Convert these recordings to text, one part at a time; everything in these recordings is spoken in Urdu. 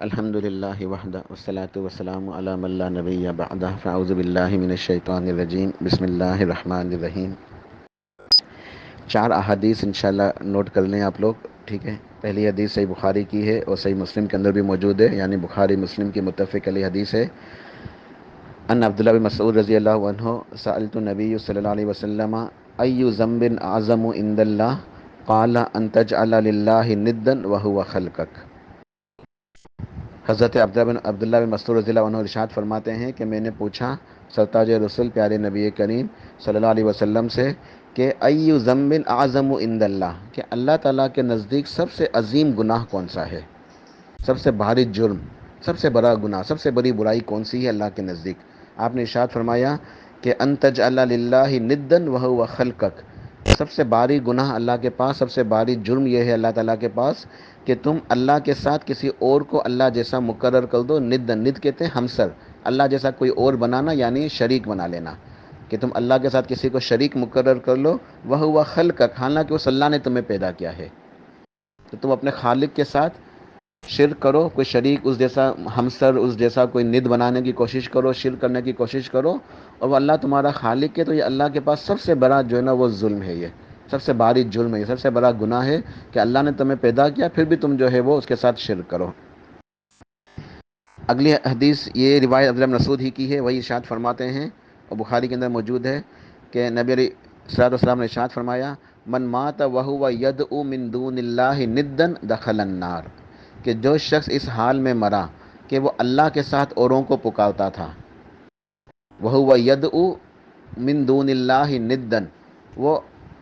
الحمد للہ وحدہ وسلاۃ وسلام علام اللہ نبی بعدہ فاعوذ باللہ من الشیطان الرجیم۔ بسم اللہ الرحمن الرحیم۔ چار احادیث انشاءاللہ نوٹ کر لیں آپ لوگ، ٹھیک ہے؟ پہلی حدیث صحیح بخاری کی ہے اور صحیح مسلم کے اندر بھی موجود ہے یعنی بخاری مسلم کی متفق علی حدیث ہے۔ ان عبداللہ بن مسعود رضی اللہ عنہ، سألت النبی صلی اللہ علیہ وسلم، ایو ذنب اعظم عند اللہ؟ قال، ان تجعل للہ ندن وهو خلقک. حضرت عبداللہ بن عبداللہ بن مسعود رضی اللہ عنہ ارشاد فرماتے ہیں کہ میں نے پوچھا سرتاج رسول پیارے نبی کریم صلی اللہ علیہ وسلم سے کہ ایو ذنب اعظم عند اللہ، کہ اللہ تعالیٰ کے نزدیک سب سے عظیم گناہ کون سا ہے؟ سب سے بھاری جرم، سب سے بڑا گناہ، سب سے بڑی برائی کون سی ہے اللہ کے نزدیک؟ آپ نے ارشاد فرمایا کہ انتج اللہ للہ ندن وہ و خلقک سب سے باری گناہ اللہ کے پاس، سب سے باری جرم یہ ہے اللہ تعالیٰ کے پاس کہ تم اللہ کے ساتھ کسی اور کو اللہ جیسا مقرر کر دو ند ند کہتے ہیں ہمسر۔ اللہ جیسا کوئی اور بنانا یعنی شریک بنا لینا۔ کہ تم اللہ کے ساتھ کسی کو شریک مقرر کر لو، وہ ہوا خل کا کھانا کہ اس اللہ نے تمہیں پیدا کیا ہے۔ تو تم اپنے خالق کے ساتھ شرک کرو، کوئی شریک اس جیسا ہمسر، اس جیسا کوئی ند بنانے کی کوشش کرو، شرک کرنے کی کوشش کرو، اور وہ اللہ تمہارا خالق ہے، تو یہ اللہ کے پاس سب سے بڑا جو ہے نا وہ ظلم ہے یہ، سب سے باری جرم ہے یہ، سب سے بڑا گناہ ہے کہ اللہ نے تمہیں پیدا کیا، پھر بھی تم جو ہے وہ اس کے ساتھ شرک کرو۔ اگلی حدیث، یہ روایت عبداللہ مسعود ہی کی ہے، وہی ارشاد فرماتے ہیں، اور بخاری کے اندر موجود ہے کہ نبی علی صلاحت والسلام نے ارشاد فرمایا، من مات وہ ید او من دون اللہ ندن دخل النار کہ جو شخص اس حال میں مرا کہ وہ اللہ کے ساتھ اوروں کو پکارتا تھا۔ وہ ید من دون اللہ ندن وہ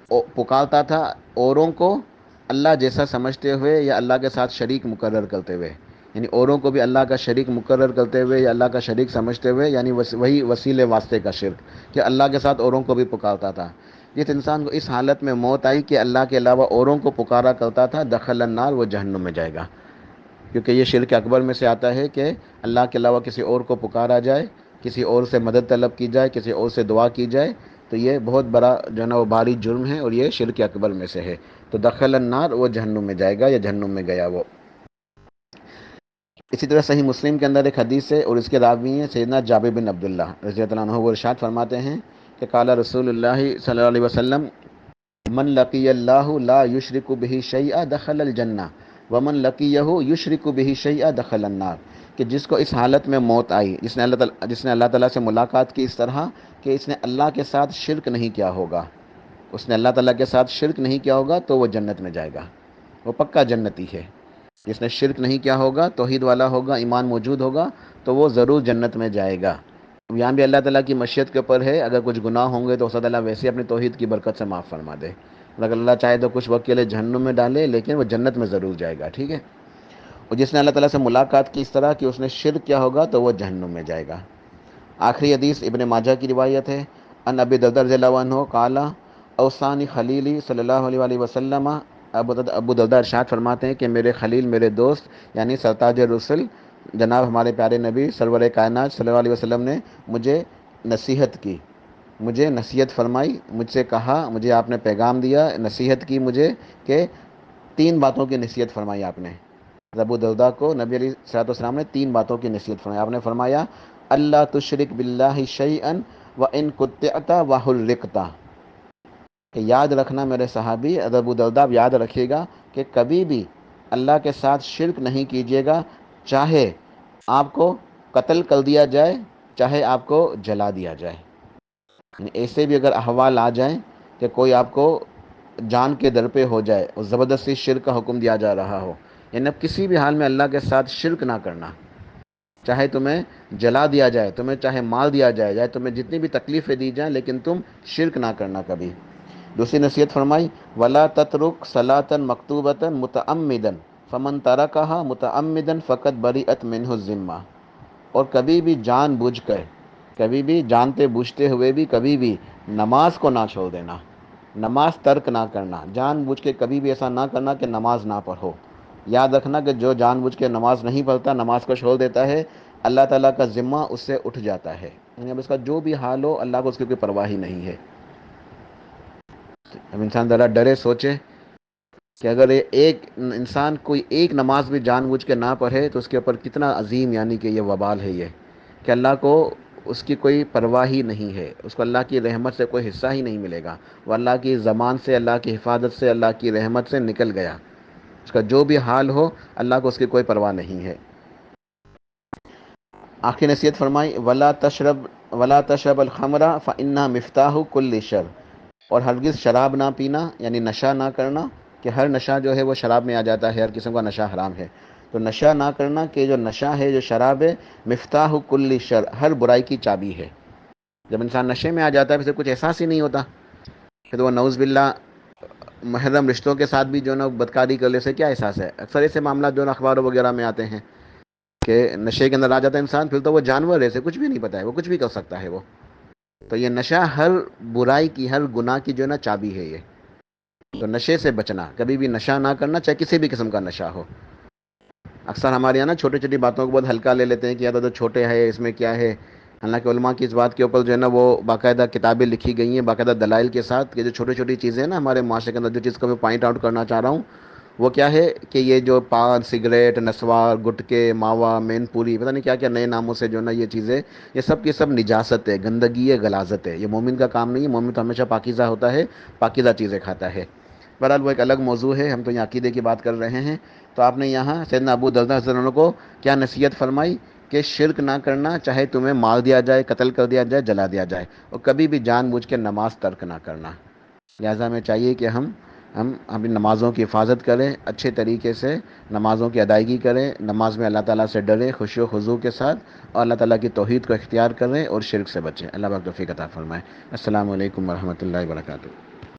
پکارتا تھا اوروں کو اللہ جیسا سمجھتے ہوئے یا اللہ کے ساتھ شریک مقرر کرتے ہوئے۔ یعنی اوروں کو بھی اللہ کا شریک مقرر کرتے ہوئے یا اللہ کا شریک سمجھتے ہوئے یعنی وہی وسیلے واسطے کا شرک کہ اللہ کے ساتھ اوروں کو بھی پکارتا تھا۔ جس انسان کو اس حالت میں موت آئی کہ اللہ کے علاوہ اوروں کو پکارا کرتا تھا، دخل النار، وہ جہنم میں جائے گا۔ کیونکہ یہ شرک اکبر میں سے آتا ہے کہ اللہ کے علاوہ کسی اور کو پکارا جائے، کسی اور سے مدد طلب کی جائے، کسی اور سے دعا کی جائے، تو یہ بہت بڑا جو ہے نا وہ بھاری جرم ہے اور یہ شرک اکبر میں سے ہے۔ تو دخل النار، وہ جہنم میں جائے گا یا جہنم میں گیا وہ؟ اسی طرح صحیح مسلم کے اندر ایک حدیث ہے اور اس کے راوی ہیں سیدنا جابر بن عبداللہ رضی اللہ عنہ، وہ ارشاد فرماتے ہیں کہ کالا رسول اللہ صلی اللہ علیہ وسلم، من لقی اللہ لا یشرک بہی شیئا دخل الجنہ ومن لقی یہو یشرک بہی شیئا دخل النار کہ جس کو اس حالت میں موت آئی، جس نے اللہ تعالیٰ جس نے اللہ تعالیٰ سے ملاقات کی اس طرح کہ اس نے اللہ کے ساتھ شرک نہیں کیا ہوگا۔ اس نے اللہ تعالیٰ کے ساتھ شرک نہیں کیا ہوگا تو وہ جنت میں جائے گا۔ وہ پکا جنتی ہے۔ جس نے شرک نہیں کیا ہوگا، توحید والا ہوگا، ایمان موجود ہوگا، تو وہ ضرور جنت میں جائے گا۔ یہاں بھی اللہ تعالیٰ کی مشیت کے اوپر ہے۔ اگر کچھ گناہ ہوں گے تو صد اللہ ویسے اپنی توحید کی برکت سے معاف فرما دے۔ اگر اللہ چاہے تو کچھ وقت کے لیے جہنم میں ڈالے، لیکن وہ جنت میں ضرور جائے گا، ٹھیک ہے؟ اور جس نے اللہ تعالیٰ سے ملاقات کی اس طرح کہ اس نے شرک کیا ہوگا تو وہ جہنم میں جائے گا۔ آخری حدیث ابن ماجہ کی روایت ہے ان ابی دردر ضلع عنہ کالا اوسانی خلیلی صلی اللہ علیہ وآلہ وسلم، ابو ابو دردہ ارشاد فرماتے ہیں کہ میرے خلیل، میرے دوست یعنی سرتاج رسول جناب ہمارے پیارے نبی، سرور کائنات صلی اللہ علیہ وسلم نے مجھے نصیحت کی۔ مجھے نصیحت فرمائی، مجھ سے کہا، مجھے آپ نے پیغام دیا، نصیحت کی مجھے کہ تین باتوں کی نصیحت فرمائی آپ نے۔ ابو دردہ کو نبی علی صلاحت والسلام نے تین باتوں کی نصیحت فرمائی۔ آپ نے فرمایا، اللہ تشرک بلّہ شعی ان و ان کتا و حلرکتا کہ یاد رکھنا میرے صحابی ادب الدرداب یاد رکھیے گا کہ کبھی بھی اللہ کے ساتھ شرک نہیں کیجیے گا، چاہے آپ کو قتل کر دیا جائے، چاہے آپ کو جلا دیا جائے۔ ایسے بھی اگر احوال آ جائیں کہ کوئی آپ کو جان کے در پہ ہو جائے اور زبردستی شرک کا حکم دیا جا رہا ہو یعنی اب کسی بھی حال میں اللہ کے ساتھ شرک نہ کرنا۔ چاہے تمہیں جلا دیا جائے، تمہیں چاہے مال دیا جائے جائے تمہیں جتنی بھی تکلیفیں دی جائیں، لیکن تم شرک نہ کرنا کبھی۔ دوسری نصیحت فرمائی، ولا تترک صلاطن کبھی بھی جانتے بوجھتے ہوئے بھی کبھی بھی نماز کو نہ چھوڑ دینا، نماز ترک نہ کرنا، جان بوجھ کے کبھی بھی ایسا نہ کرنا کہ نماز نہ پڑھو۔ یاد رکھنا کہ جو جان بوجھ کے نماز نہیں پڑھتا، نماز کو چھوڑ دیتا ہے، اللہ تعالیٰ کا ذمہ اس سے اٹھ جاتا ہے۔ یعنی اب اس کا جو بھی حال ہو، اللہ کو اس کی کوئی پرواہی نہیں ہے۔ اب انسان ذرا ڈرے، سوچے کہ اگر ایک انسان کوئی ایک نماز بھی جان بوجھ کے نہ پڑھے تو اس کے اوپر کتنا عظیم یعنی کہ یہ وبال ہے یہ، کہ اللہ کو اس کی کوئی پرواہ ہی نہیں ہے۔ اس کو اللہ کی رحمت سے کوئی حصہ ہی نہیں ملے گا۔ وہ اللہ کی زمان سے، اللہ کی حفاظت سے، اللہ کی رحمت سے نکل گیا۔ اس کا جو بھی حال ہو، اللہ کو اس کی کوئی پرواہ نہیں ہے۔ آخر نصیحت فرمائی، ولا تشرب ولا تشرب الخمرہ فنا مفتاح کل شر اور ہرگز شراب نہ پینا یعنی نشہ نہ کرنا، کہ ہر نشہ جو ہے وہ شراب میں آ جاتا ہے، ہر قسم کا نشہ حرام ہے۔ تو نشہ نہ کرنا کہ جو نشہ ہے، جو شراب ہے، مفتاح کل شر، ہر برائی کی چابی ہے۔ جب انسان نشے میں آ جاتا ہے، پھر کچھ احساس ہی نہیں ہوتا۔ پھر وہ نوز باللہ محرم رشتوں کے ساتھ بھی جو ہے نا بدکاری کرنے سے کیا احساس ہے؟ اکثر ایسے معاملات جو نا اخباروں وغیرہ میں آتے ہیں کہ نشے کے اندر آ جاتا ہے انسان، پھر تو وہ جانور ایسے کچھ بھی نہیں پتا ہے، وہ کچھ بھی کر سکتا ہے وہ۔ تو یہ نشہ ہر برائی کی، ہر گناہ کی جو ہے نا چابی ہے یہ۔ تو نشے سے بچنا، کبھی بھی نشہ نہ کرنا، چاہے کسی بھی قسم کا نشہ ہو۔ اکثر ہمارے یہاں نا چھوٹی چھوٹی باتوں کو بہت ہلکا لے لیتے ہیں کہ یا تو چھوٹے ہے اس میں کیا ہے؟ حالانکہ علماء کی اس بات کے اوپر جو ہے نا وہ باقاعدہ کتابیں لکھی گئی ہیں، باقاعدہ دلائل کے ساتھ کہ جو چھوٹی چھوٹی چیزیں ہیں نا ہمارے معاشرے کے اندر، جو چیز کو میں پوائنٹ آؤٹ کرنا چاہ رہا ہوں، وہ کیا ہے کہ یہ جو پان، سگریٹ، نسوار، گٹکے، ماوا، مین پوری، پتہ نہیں کیا کیا نئے ناموں سے جو ہے نا یہ چیزیں، یہ سب کی سب نجاست ہے، گندگی ہے، غلازت ہے، یہ مومن کا کام نہیں ہے، مومن تو ہمیشہ پاکیزہ ہوتا ہے، پاکیزہ چیزیں کھاتا ہے۔ بہرحال وہ ایک الگ موضوع ہے، ہم تو یہاں عقیدے کی بات کر رہے ہیں۔ تو آپ نے یہاں سیدنا ابو دردہ حضرت کو کیا نصیحت فرمائی کہ شرک نہ کرنا، چاہے تمہیں مار دیا جائے، قتل کر دیا جائے، جلا دیا جائے، اور کبھی بھی جان بوجھ کے نماز ترک نہ کرنا۔ لہٰذا میں چاہیے کہ ہم ہم اپنی نمازوں کی حفاظت کریں، اچھے طریقے سے نمازوں کی ادائیگی کریں، نماز میں اللہ تعالیٰ سے ڈریں، خوشی و خضو کے ساتھ، اور اللہ تعالیٰ کی توحید کو اختیار کریں اور شرک سے بچیں۔ اللہ توفیق عطا فرمائیں السلام علیکم ورحمۃ اللہ وبرکاتہ۔